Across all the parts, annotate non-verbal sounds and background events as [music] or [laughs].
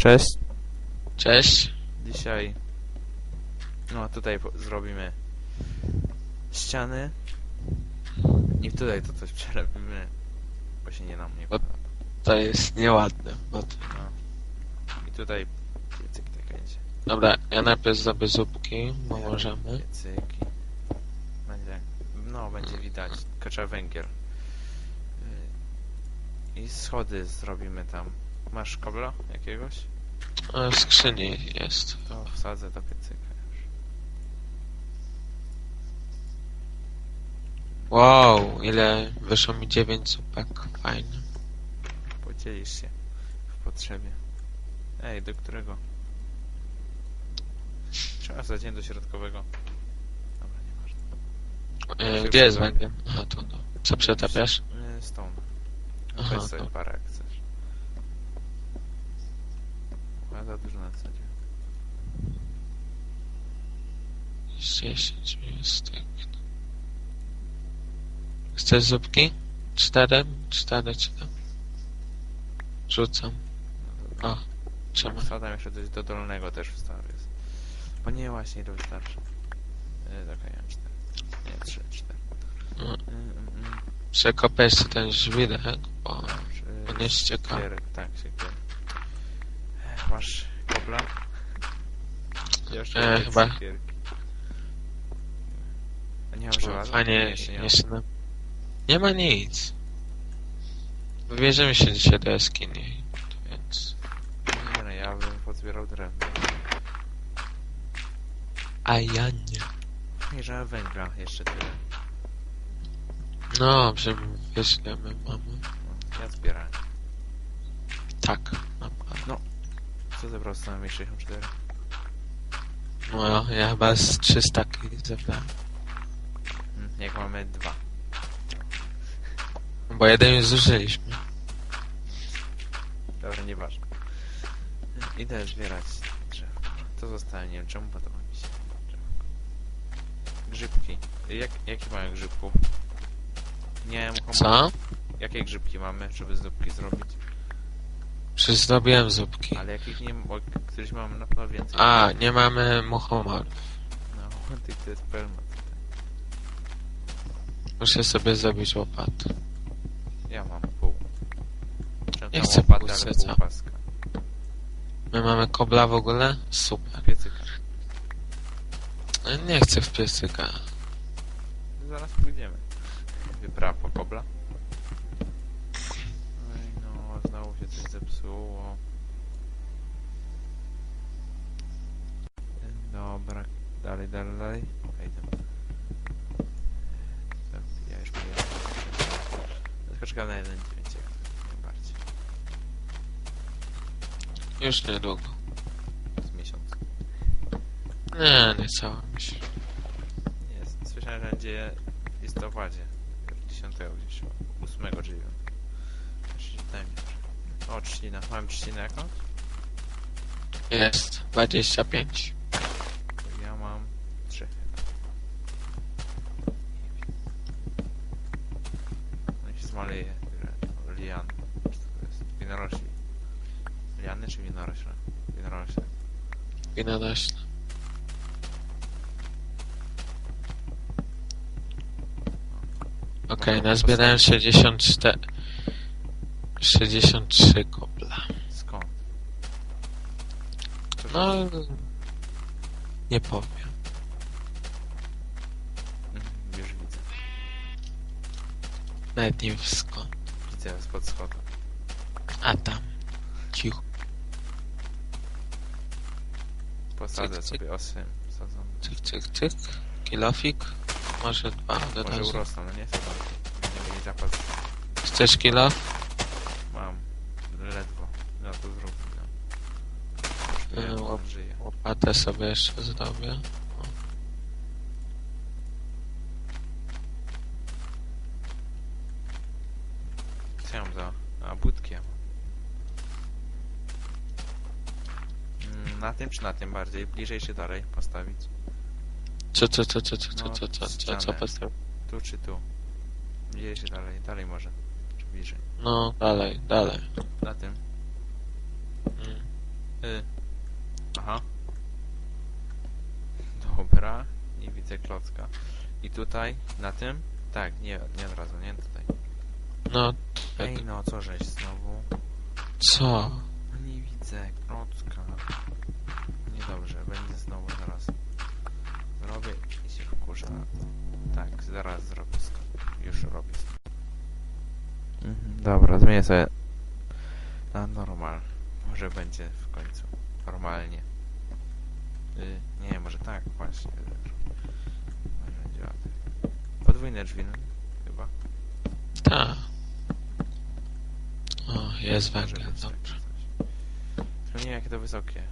Cześć. Cześć. Dzisiaj... No, tutaj zrobimy ściany. I tutaj to coś przerobimy, bo się nie nam nie Bo- podoba. To jest nieładne. Bo to... No. I tutaj piecyk tak będzie. Dobra, ja najpierw zrobię zupki, bo możemy. Piecyki. Będzie, no, będzie widać. Kacza węgiel. Y, I schody zrobimy tam. Masz kobla jakiegoś? E, W skrzyni jest. To wsadzę do piecyka już. Wow, ile wyszło mi 9 zupek. Fajnie. Podzielisz się w potrzebie. Ej, do którego? Trzeba wsadzić do środkowego. Dobra, nieważne. E, gdzie jest węgiel? Aha, tu no. Co przetapiasz? Y, Stone. No Aha, weź sobie to- parę jak Ja za dużo nasadziłem. 10 jest tak. Chcesz zupki? Cztery? Cztery czy tam? Rzucam. No. O, trzymaj. Wsadzam jeszcze coś do dolnego też wstawię. Bo nie właśnie to wystarczy. Yy, Czekaj, ja cztery. Nie, trzy, cztery. Mm. Yy, yy, yy. Przekopę jeszcze ten żwirek, bo on jest ciekawy. Siekierek, tak, siekierek. Masz kobla? Jeszcze E, chyba. A nie mam żelaza? Fajnie, Nie, jeszcze nie mam. jeszcze na... Nie ma nic. Wybierzemy się dzisiaj do jaskini, więc... Nie no, ja bym pozbierał drewno. A ja nie. Nie, że węgla jeszcze tyle. No, że wiesz ile my mamy. No, ja zbierałem. Tak. Co zebrał z nami 64? No, ja chyba z 300 zebrałem. Hmm, jak mamy dwa. Bo jeden już zużyliśmy. Dobra, nieważne. Idę zbierać drzewo. To zostanie, nie wiem czemu podoba mi się drzewo. Grzybki. Jak, jakie mamy grzybków? Nie, muchomor. Co? Jakie grzybki mamy, żeby zupki zrobić? Przecież zrobiłem zupki. Ale jakich nie któryś mamy na pewno więcej. A, nie mamy muchomorów. No, [laughs] tych to jest tutaj. Muszę sobie zrobić łopatę. Ja mam pół. Czemu Nie tam chcę pół ale serca. pół paska. My mamy kobla w ogóle? Super. Piecyka. Nie chcę w piecyka. Zaraz pójdziemy. Wyprawa kobla. Zepsuło. Dobra, dalej, dalej, dalej. Wejdę. Ja już pojedę. Tylko czekam na jeden dźwięk, jak najbardziej. Już niedługo. Z miesiąc. Nie, nie cała myśl. Jest. Słyszałem, że będzie listopadzie. 10 gdzieś. 8 czy 9. Daj mi trochę. O, trzcina. Mam trzcinę jakąś? Jest 25. Ja mam 3. No i się zmaleje. Lian. Co to jest? Winorośli. Liany czy winorośle? Winorośle. Winorośne. Okej, nazbierałem 64... 63 kobla. Skąd? To No... Nie powiem. Mhm, Już widzę. Nawet nie wiem skąd. Widzę spod schodu. A tam. Cicho. Posadzę Cyk, cyk. sobie osy. Sadzą. Cyk, cyk, cyk. Kilofik. Może dwa Może razu. urosną, no nie sadzą. Nie mieli zapas. Chcesz kilof? Mam. Ledwo. No to zrób. No. Żyję. Łopatę sobie jeszcze zrobię. Co ja mam za... A, budki ja mam. Mm, Na tym czy na tym bardziej? Bliżej czy dalej postawić? Co, co, co, co, co, co, No, co, co, co, co ścianę. postawię? Tu czy tu? Bliżej czy dalej? Dalej może. Czy bliżej? No, dalej, dalej. Na tym. Mm. Y. Aha. Dobra, nie widzę klocka. I tutaj, na tym? Tak, nie, nie od razu, nie tutaj. No, Ej, no co żeś znowu? co? No nie widzę klocka. Niedobrze, będzie znowu zaraz. Zrobię i się wkurzę. Tak, zaraz zrobię skok. Już robię skok. Mhm, dobra, zmienię sobie na normal. Może będzie w końcu normalnie. Y, nie, może tak, właśnie. Podwójne drzwi, no, chyba. Ta. O, jest Może węgiel, być dobrze. coś. Tylko nie wiem, jakie to wysokie.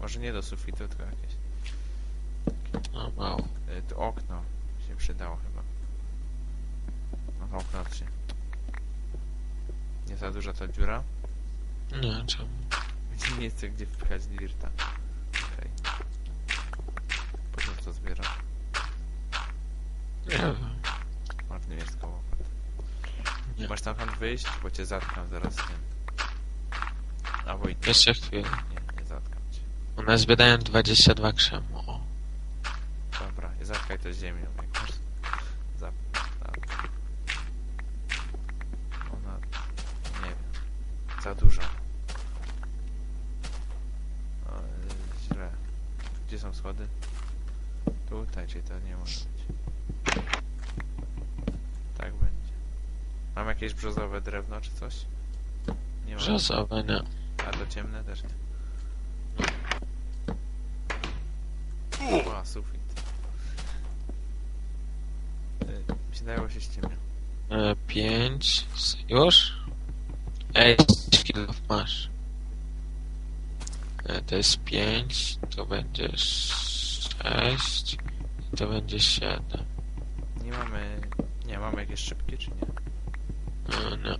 Może nie do sufitu, tylko jakieś. No, mało. Y, to okno się przydało chyba. No to okno się. Nie za duża ta dziura. Nie, czemu? [laughs] Będzie miejsce, gdzie wpychać dirta. Okej. Po co to zbiera? Marny jest koło. Nie. Masz tam tam wyjść, bo cię zatkam zaraz tym. Albo i ty. Jeszcze chwilę. Nie, nie zatkam cię. U nas wydają 22 krzemu. O. Dobra, i zatkaj to ziemią, jak masz. Zap... zap- Ona... nie wiem. Za dużo. O, źle. Gdzie są schody? Tutaj, czyli to nie może być. Tak będzie. Mam jakieś brzozowe drewno czy coś? Nie mam. Brzozowe, nie. A to ciemne też nie. O, sufit. Y, Mi się dało się ściemnia. E, 5. Już? Ej, kilo masz. E, to jest 5, to będzie 6, to będzie 7. Nie mamy... Nie, mamy jakieś szybkie czy nie? Nie.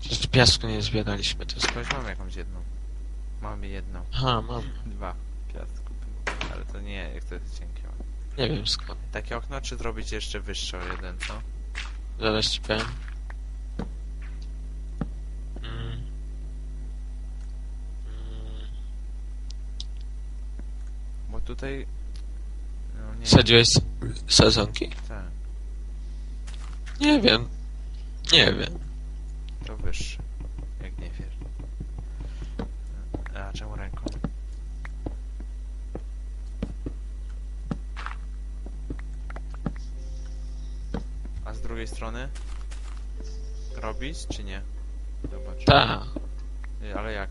Przecież piasku nie zbieraliśmy, to jest... Mamy jakąś jedną. Mamy jedną. Aha, mam. Dwa. Piasku. Ale to nie, jak to jest cienkie. Nie wiem skąd. Takie okno, czy zrobić jeszcze wyższe o jeden, co? Zaraz ci powiem. Mm. Mm. Bo tutaj... No nie Sadziłeś sezonki? Tak, Nie wiem. Nie wiem. to wyższe. Jak nie wiesz. A czemu ręką? A z drugiej strony? Robić, czy nie? Zobacz. Tak, Ale jak?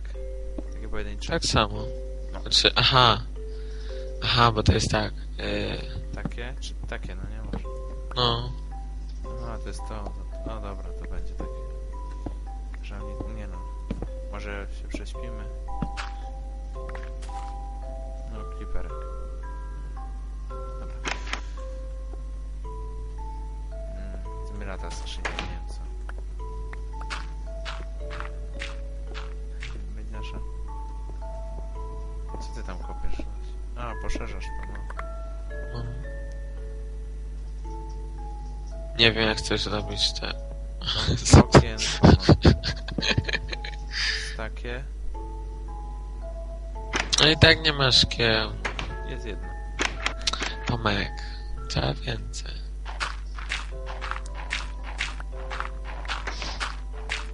Takie pojedyncze? tak samo. No. Znaczy, aha. Aha, bo to jest tak. Yy, Takie? Czy takie? No nie może. no, A, to jest to. No dobra, to będzie takie. Że nie, nie no. Może się prześpimy. No, kliperek. Dobra. Mm, ta skrzynia, Nie wiem, jak chcesz zrobić te. [laughs] Okienko. Takie. No i tak nie masz kieł. Jest jedno. Tomek. Trzeba więcej.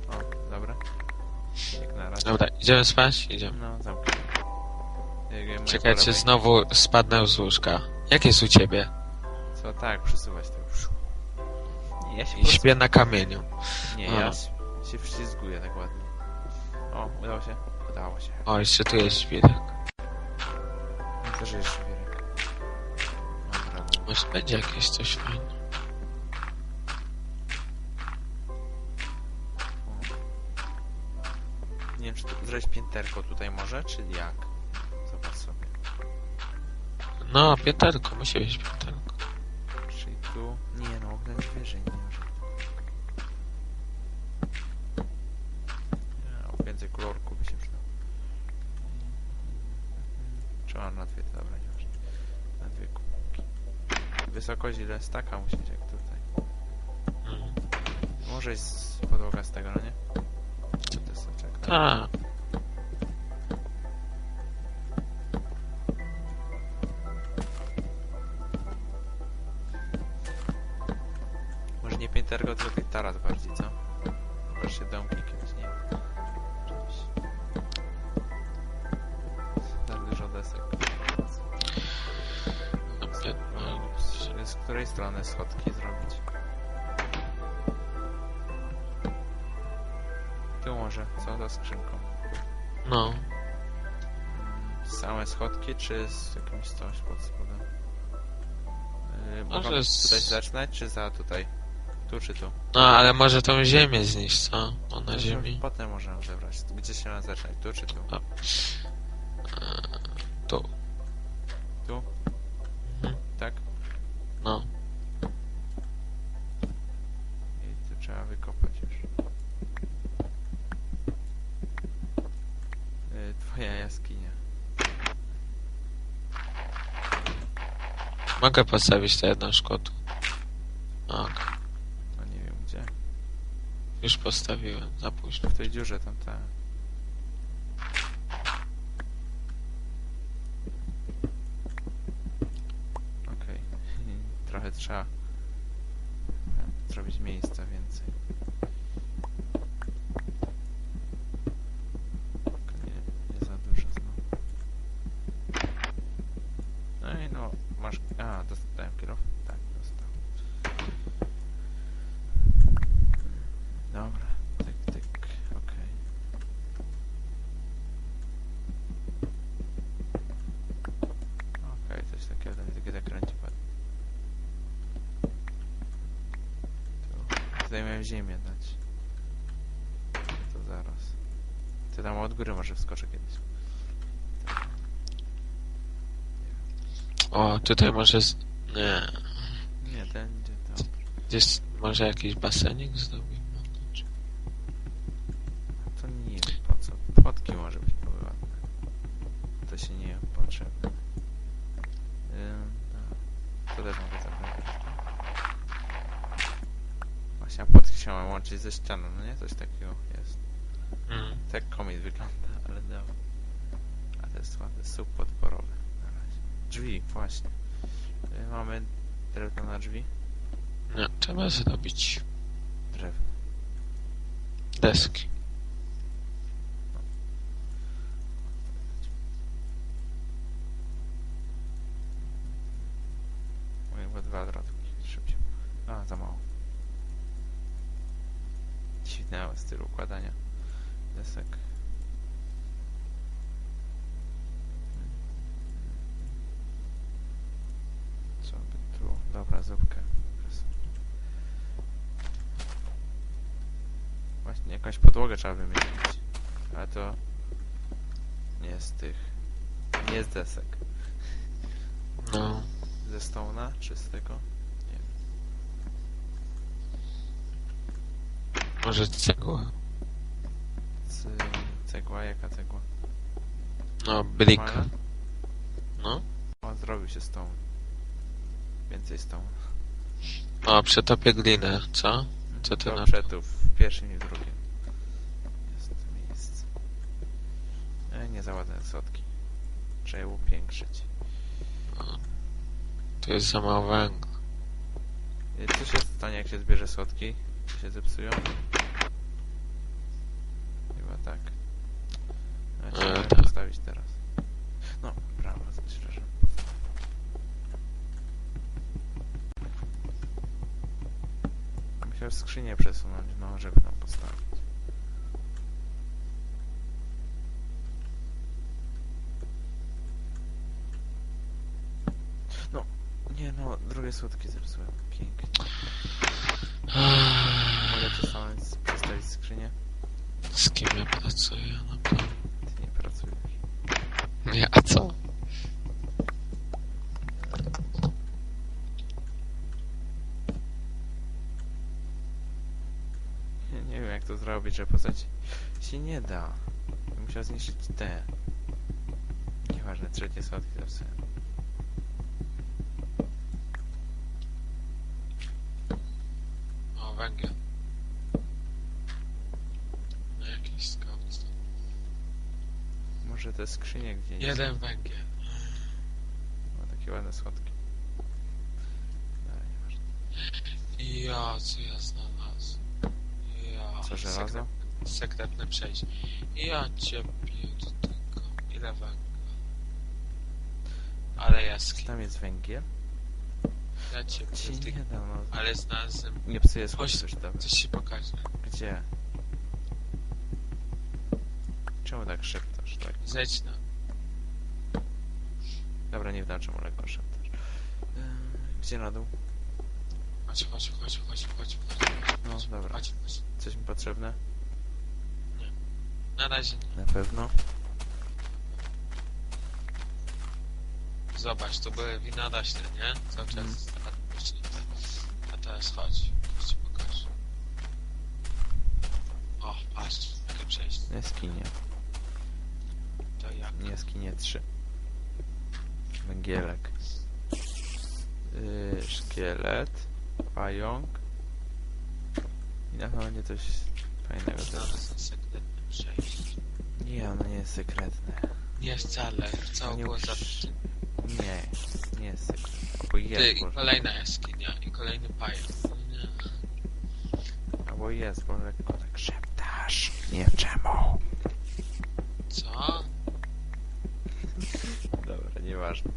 O, dobra. Jak na razie. Dobra, idziemy spać? Idziemy. No. Jak moja Czekajcie, znowu spadnę z łóżka. Jak jest u ciebie? Co, tak, przesuwać. Nie, ja się I prostu... śpię na kamieniu. Nie, ja się- się tak ładnie. O, udało się? Udało się. O, jeszcze tu jest świrek. No, Też jest. Dobra, no. Może będzie jakieś coś fajne. Nie wiem, czy zrobić pięterko tutaj może, czy jak? Zobacz sobie. No, pięterko, musi być pięterko. Czyli tu... Nie no, jest wyżej, nie może. Nie, o, więcej kolorku by się przydało. Czy mam na dwie? Dobra, nie ważne. Na dwie kubki. Wysokość ile? Staka musi być jak tutaj. Mm. Może jest podłoga z tego, no nie? Co to jest soczek? Tak. Czy z jakimś coś pod spodem? Yy, Może z- tutaj zaczynać, czy za tutaj? Tu czy tu? No, ale może tą ziemię zniszć, co? O, na To ziemi. Potem możemy zebrać. Gdzie się ma zacząć? Tu czy. Tu. Tu? Mhm. Tak? No. I tu trzeba wykopać już. Yy, Twoja jaskinia. Mogę postawić to jedno szkło tu. Ok. No nie wiem gdzie. Już postawiłem. Za późno. W tej dziurze tam ta. Okej. Trochę trzeba e, zrobić miejsca więcej. Tylko Nie, nie za dużo znowu. No i no, masz... A, dostałem kierow? Tak, dostał. Dobra, tyk, tyk, okej. Okej, coś takiego, tam takie zakręcie padło. Tu, tutaj miałem ziemię dać. To zaraz. Ty tam od góry może wskoczę kiedyś. O, tutaj może z... Nie. Nie, ten gdzie tam. Gdzieś może jakiś basenik zrobimy? Czy- To nie wiem po co. Płotki może być były ładne. To się nie potrzebne. Ym, no. To też mogę zabrać jeszcze. Właśnie, a płotki się mają łączyć ze ścianą, no nie? Coś takiego jest. Mm. Tak komit wygląda, ale dobra. A to jest ładny słup podporowy na razie. Drzwi, właśnie. Y, Mamy drewno na drzwi. Nie, trzeba zrobić Drewno. deski. Mówię, chyba dwa odrodki szybciej. A, za mało. Dziwny styl układania desek. Co by tu? Dobra, zupkę. Jakąś podłogę trzeba wymienić. Ale to nie z tych. Nie z desek. No. Ze Stone'a czy z tego? Nie wiem. Może cegła. Z cegła, jaka cegła? No, brick. Normalna? No. O, zrobił się Stone. Więcej Stone. O, przetopię glinę, co? Co ty na to? W pierwszym i w drugim. Jest miejsce. E, nie za ładne sotki. Trzeba je upiększyć. Tu jest za mało węgla. E, Co się stanie, jak się zbierze słodki? Czy się zepsują? Chyba tak. A trzeba E, je tak. postawić teraz. No, brawo, że Musiał skrzynię przesunąć, no, żeby tam postawić. No, nie no, drugie słodkie zepsułem. Pięknie. Mogę przesunąć, przestawić skrzynię? Z kim ja pracuję? Naprawdę. Ty nie pracujesz. Nie, a co? Ja nie wiem jak to zrobić, że postać się nie da. Musiał zniszczyć te. Nieważne, trzecie słodkie zawsze. O, węgiel. No, jakiś scout. Może te skrzynie gdzieś. Jeden węgiel. Ma takie ładne. Ale nieważne. Ja, co ja znam? To żelazo? sekretne przejście. I ja cię do tego. Ile węgla? Ale Czy jaskiń. tam jest węgiel? Ja cię Ci nie da, no. Ale znalazłem. Nie psuję słodkość już tam. Coś ci pokażę. Gdzie? Czemu tak szeptasz, na. Dobra, nie czemu lekko szeptasz. Yy, Gdzie na dół? Chodź, chodź, chodź, chodź, chodź, chodź. No, dobra. Chodź, chodź. Coś mi potrzebne? Na razie nie. Na pewno. Zobacz, to były wina roślin, nie? Cały czas rośnie. A teraz chodź, już ci pokażę. O, patrz, jakie przejście. To jak? Jaskinie 3. Węgielek. Yy, szkielet. Pająk. I na pewno nie coś fajnego też. Sekretne przejście. Nie, ono nie jest sekretne. Nie wcale, całe Nie było zawsze. Nie, nie jest sekretne. Albo Ty, jest, i kolejna jaskinia, i kolejny pająk. Nie. albo jest, bo lekko tak szeptasz. Nie czemu. Co? Nieważne.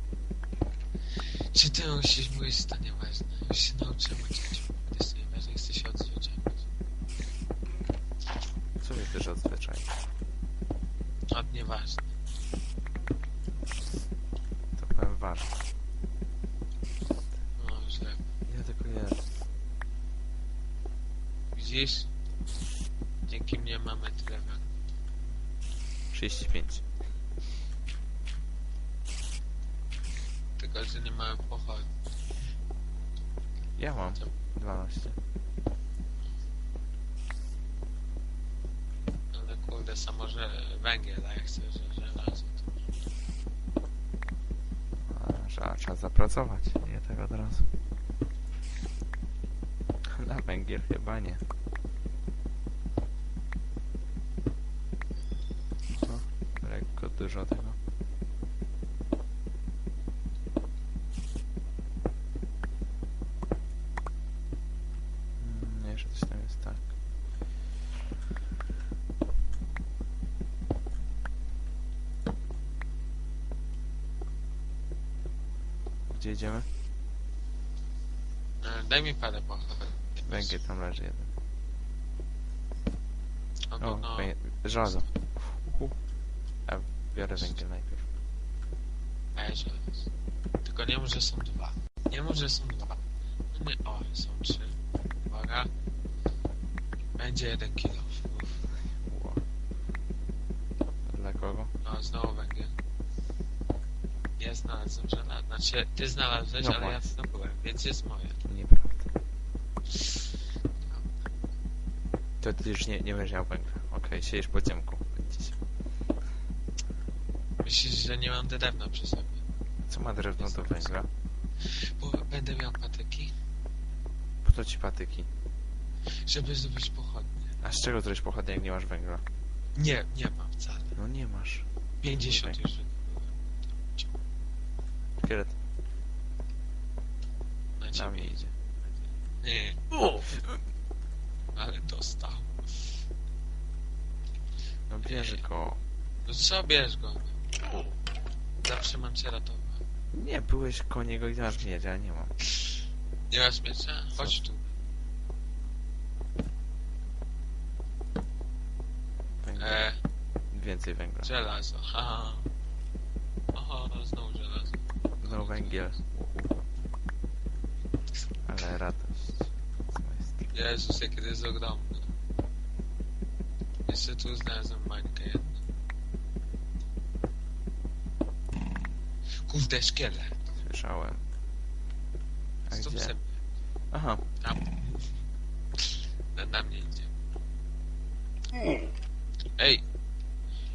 Czy ty musisz mówić, to nieważne. Już się nauczyłem uczyć. To jest najważniejsze, chcę się odzwyczaić. Co mnie też odzwyczaj? Od nieważne. To powiem ważne. No, źle. Ja tylko jest. Widzisz? Dzięki mnie mamy tyle węgla. 35. Tylko, że nie mamy pochodni. Ja mam 12. Ale kurde, samo że węgiel, a jak chcę, że żelazo, to... A, trzeba, trzeba zapracować, nie tak od razu. Na węgiel chyba nie. No, lekko dużo tego. Mm, jeszcze coś tam jest tak. Gdzie idziemy? E, Daj mi parę pochodni. Węgiel tam leży jeden. O, O, no, węgiel- żelazo. A biorę węgiel najpierw. żelazo. Tylko nie mów, że są dwa. Nie mów, że są dwa. No nie, o, są trzy. Uwaga. Będzie jeden kilo. Ło. Dla kogo? No, znowu węgiel. Ja znalazłem żelazo. Znaczy, ty znalazłeś, No ale ja właśnie. zdobyłem, więc jest moje. Nieprawda. To ty już nie, nie będziesz miał węgla. Okej, siedzisz po ciemku. Widzicie. Myślisz, że nie mam drewna przy sobie? Co ma drewno do węgla? Bo będę miał patyki, Po co ci patyki? żeby zdobyć pochodnie. A z czego zrobisz pochodnie, jak nie masz węgla? Nie, nie mam wcale. No nie masz. 50 Nie już. Szkielet Na na ciebie mnie idzie. Nie. Ale dostał. No bierz go. No co bierz go? Zawsze mam cię ratować. Nie, byłeś koło niego i masz mieć, a ja nie mam. Nie masz miecza? Chodź tu. Węgla. E, Więcej węgla. żelazo. Ha. Oho, no znowu żelazo. No węgiel. Ale radość. Z mojej strony. Jezus, jakie to jest ogromne. Jeszcze tu znalazłem mańkę jedną. Kurde, szkielet. Słyszałem. A Stop gdzie? sobie. Aha. Tam. Na, na mnie idzie. Ej!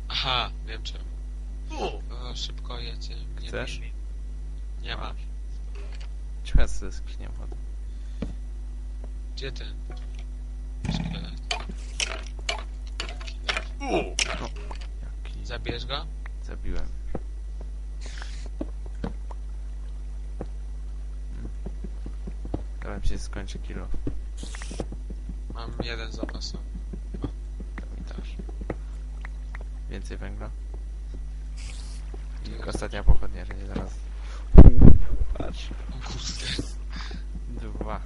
Aha, wiem czemu. O, szybko jedzie. Nie Chcesz? mi. Nie mam. Ciekawe co ze skrzynią chodzą. Gdzie ten? Jaki... Zabierz go? Zabiłem. Teraz się skończy kilo. Mam jeden zapas. Więcej węgla. I ostatnia pochodnia, że nie zaraz. Patrz. Dwa.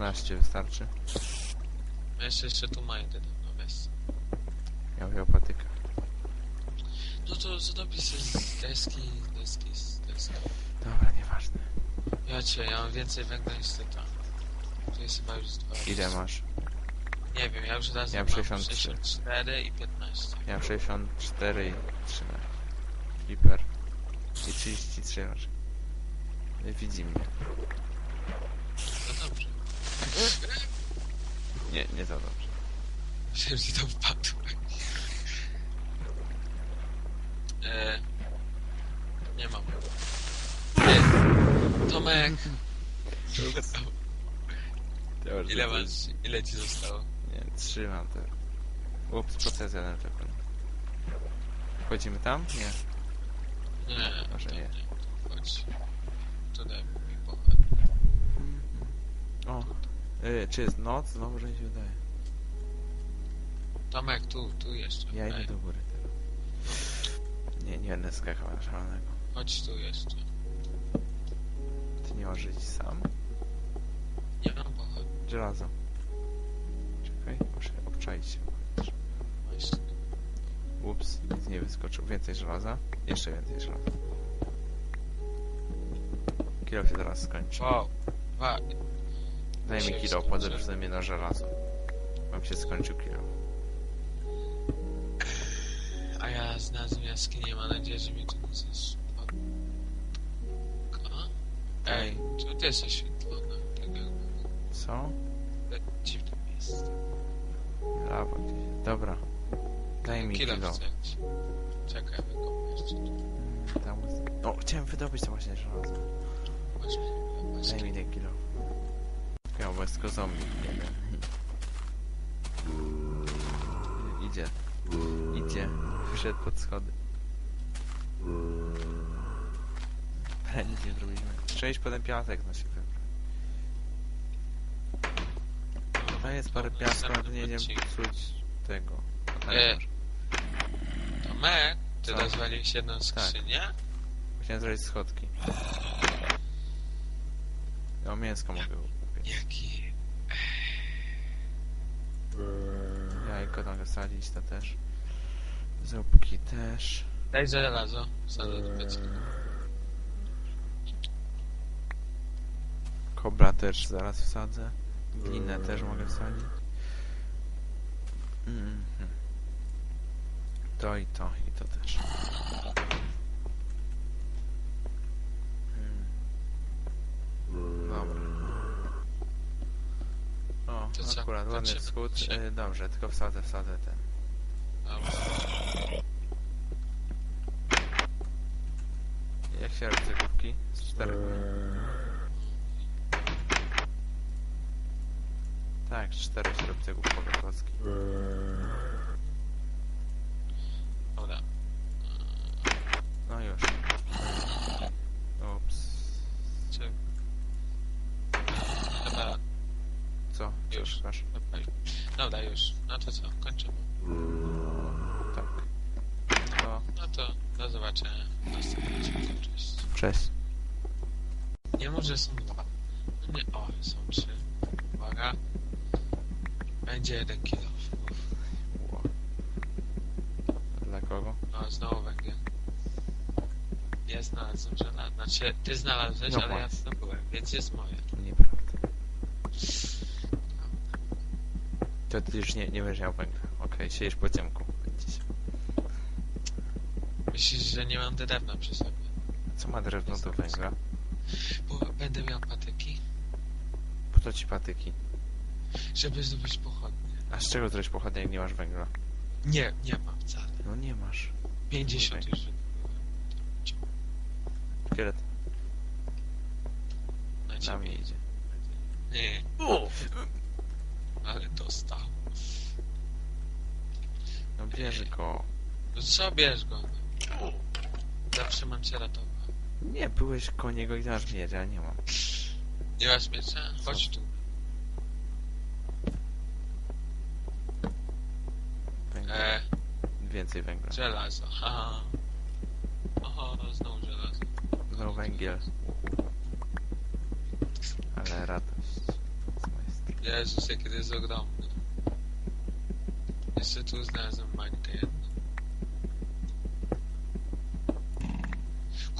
16 wystarczy. No Jeszcze, jeszcze tu mają drewno, weź. Ja mówię o patykach. No to zrobię sobie z deski, z deski, z deski. Dobra, nieważne. Ja cię, ja mam więcej węgla niż ty tam. To jest chyba już dwa. Ile masz? Nie wiem, ja już raz Ja mam mam 63. 64 i 15. Ja mam 64 i 13. Hiper. I 33 raczej. Widzi mnie. Nie, nie za dobrze. Myślałem, że to wpadło. E, nie mam. Nie. Tomek! Ile masz? Ile ci zostało? Nie, 3 mam te. Ups, proces jeden tylko. Wchodzimy tam? Nie. Nie, Może to nie. Chodź. To daj mi pochód. O. Y, czy jest noc? Znowu, że mi się wydaje. Tomek, tu, tu jeszcze. Ja idę Ej, do góry teraz. Nie, nie będę skakał na szalonego. Chodź tu jeszcze. Ty nie możesz iść sam? Nie mam pochodu. Żelazo. Czekaj, muszę obczaić się. Właśnie. Ups, nic nie wyskoczył. Więcej żelaza. Jeszcze więcej żelaza. Kilo się zaraz skończy. Wow. Dwa. Daj mi kilo, podeprzę mnie na żelazo. Mam się skończył kilo. A ja znalazłem jaskinię, mam nadzieję, że mi tu nie spadło. Ej, tu ty jesteś świetlona. Tak jakby Co? w dziwnym miejscu. Lawa gdzieś. Dobra. Daj mi Kilo kilo. chcesz. Czekaj, wykopę jeszcze tu. Mm, Tam jest... O, chciałem wydobyć to właśnie żelazo. Daj mi ten kilo. Tylko zombie. Idzie. Idzie. Wyszedł pod schody. Ale nic nie zrobiliśmy. Przejść potem piasek na siebie. To jest parę piasku, ale nie będziemy psuć tego. E, Tomek, ty Co? rozwaliłeś jedną skrzynię? Musiałem zrobić schodki. Ja mięsko mogę. Jaki... Jajko mogę sadzić, to też. Zupki też. Daj żelazo. Sadzę do pieca. Kobra też zaraz wsadzę. Glinę też mogę wsadzić. Mhm. To i to, i to też. Co, akurat ładny skut. dzisiaj? Y, Dobrze, tylko wsadzę, wsadzę ten. Dobra. Jak się robi te kubki? Z czterech. Tak, z czterech się robi te kubkowe klocki. Dobra. No już. Ups. Czy... Chyba... Co? Co Już. szukasz? chyba... Dobra, już. No to co, kończymy. Tak. To No to do zobaczenia w następnym odcinku. Nie może są dwa. No nie, o, są trzy. Uwaga. Będzie jeden kilo. Ło. Dla kogo? No, znowu węgiel. Ja znalazłem żelazo. Znaczy, ty znalazłeś, No ale ja właśnie. zdobyłem, więc jest moje. Nieprawda. To ty już nie, nie będziesz miał węgla. Okej, siedzisz po ciemku. Się. Myślisz, że nie mam drewna przy sobie? Co ma drewno do węgla? Bo będę miał patyki, Po co ci patyki? żeby zdobyć pochodnie. A z czego zrobić pochodnie, jak nie masz węgla? Nie, nie mam wcale. No nie masz. 50 Nie już. Szkielet Na na ciebie mnie idzie. Nie, ale dostał. No bierz go. No co bierz go? Zawsze mam cię ratować. Nie, byłeś koło niego i masz mieć, a nie mam. Nie masz miecza? Chodź tu. Węgla. E, Więcej węgla. żelazo. Haha. Oho, znowu żelazo. Znowu węgiel. Ale radość. z mojej strony. Jezus, jaki to jest ogromny. Jeszcze tu znalazłem mańkę jedną.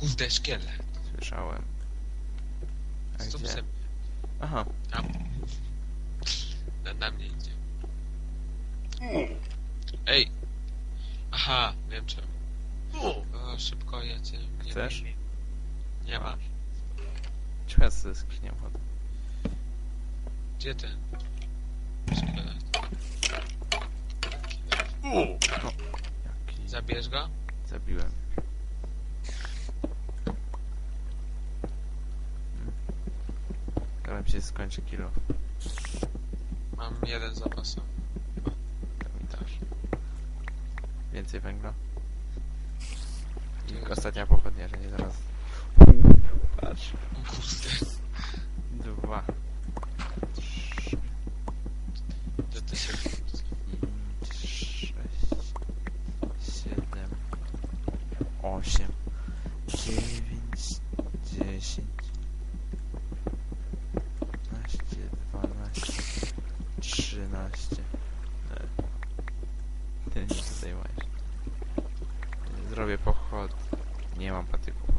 Kurde, szkielet. Słyszałem. A Stop gdzie? sobie. Aha, Tam. Na, na mnie idzie. Ej! Aha, wiem czemu. O, szybko jedzie. Nie Chcesz? Nie, nie ma. ciekawe co skrzynią chodzę. Gdzie ten? Szkielet. Jaki... Zabierz go? Zabiłem. Hmm. Mi się skończy kilo. Mam jeden zapasowy. To mi dasz. Więcej węgla. I ostatnia pochodnia, że nie zaraz. Patrz. Dwa. Trzy. to ty się kurde. pięć, sześć, siedem, osiem, dziewięć, dziesięć, piętnaście, dwanaście, trzynaście. E, Ty nie tutaj masz. Zrobię pochod. Nie mam patyków.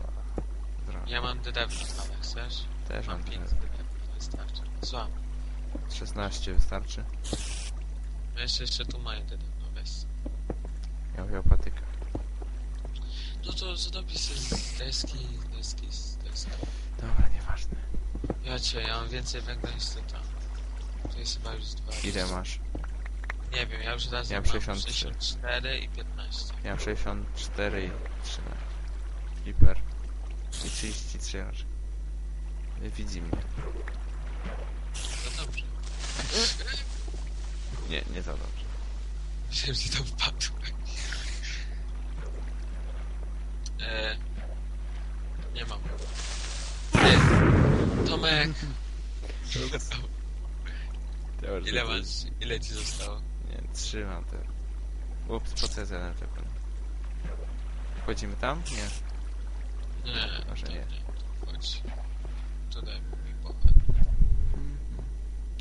Zrobię. Ja mam drewno, ale chcesz? Też Mam mam 5 drewno. drewna, wystarczy. Co? 16 wystarczy. No Jeszcze, jeszcze tu mają te drewno, weź. Ja mówię o patykach. No to zrobię sobie z deski, z deski, z deski. Dobra, nieważne. Ja cię, ja mam więcej węgla niż ty tam. To jest chyba już dwa. Ile masz? Nie wiem, ja już razem Ja mam mam 63. 64 i 15. Ja mam 64 i 13. Hiper. I 33 raczej. Widzi mnie. No dobrze. Nie, nie za dobrze. Że to wpadł. E, nie mam. Nie. Tomek, ile masz? Ile ci zostało? Nie, trzymam te. Ups, po CZ tylko. Wchodzimy tam? Nie. Nie, Może to nie. Chodź. To daj mi pochód.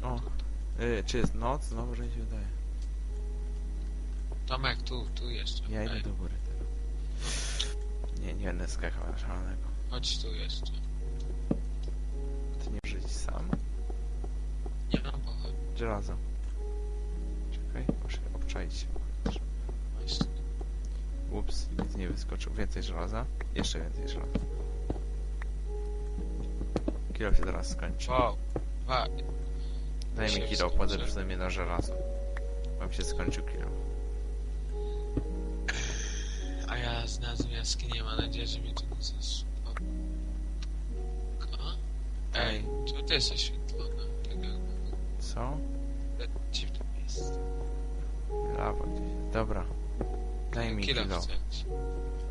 O. Y, czy jest noc? Znowu, że mi się wydaje. Tomek, tu, tu jeszcze. Ja idę do góry teraz. Nie, nie będę skakał na szalonego. Chodź tu jeszcze. Ty nie żyć sam? Nie mam pochodu. Żelazo. Czekaj, muszę obczaić się. Właśnie. Ups, nic nie wyskoczył. Więcej żelaza. Jeszcze więcej żelaza. Kilo się teraz skończy. Wow. Dwa. Daj mi kilo, podeprzę mnie na żelazo. Mam się skończył kilo. A ja znalazłem jaskinię, mam nadzieję, że mi tu nie. A? Ej, czemu to jest oświetlone? Co? w dziwnym miejscu. Lawa gdzieś. Dobra. Daj mi Kilo kilo.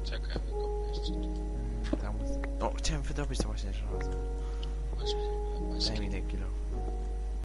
Czekaj, wykopię jeszcze. Mm, Tam... O, chciałem wydobyć to właśnie żelazo. Daj mi te kilo.